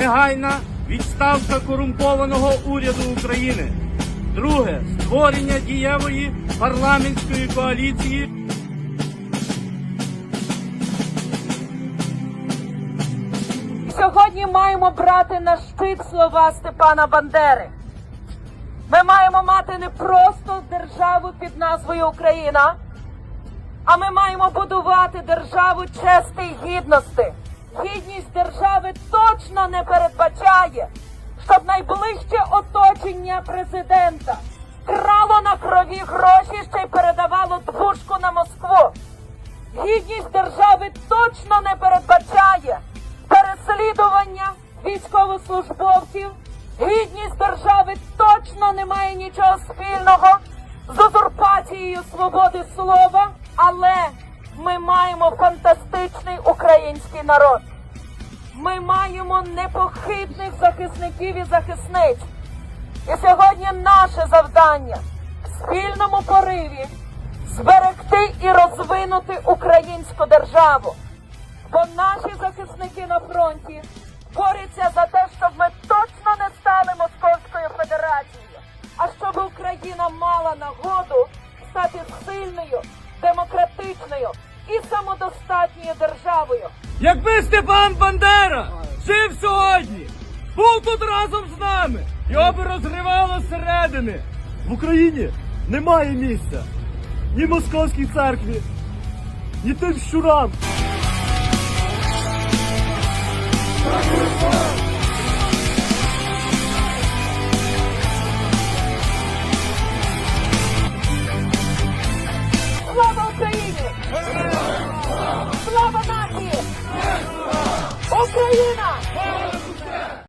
негайна відставка корумпованого уряду України. Друге створення дієвої парламентської коаліції. Сьогодні маємо брати на щит слова Степана Бандери. Ми маємо мати не просто державу під назвою Україна, а ми маємо будувати державу чести й гідності. Гідність держави точно не передбачає, щоб найближче оточення президента крало на крові гроші ще й передавало двушку на Москву. Гідність держави точно не передбачає переслідування військовослужбовців. Гідність держави точно не має нічого спільного з узурпацією свободи слова, але ми маємо фантастичний український народ. Ми маємо непохитних захисників і захисниць. І сьогодні наше завдання в спільному пориві зберегти і розвинути українську державу. Бо наші захисники на фронті борються за те, щоб ми точно не стали Московською Федерацією, а щоб Україна мала нагоду стати сильною, демократичною і самодостатньою державою. Якби Степан Бандера жив сьогодні, був тут разом з нами, його би розривало зсередини. В Україні немає місця ні московській церкві, ні тим щурам. Слава Україні! Слава нації! Україна!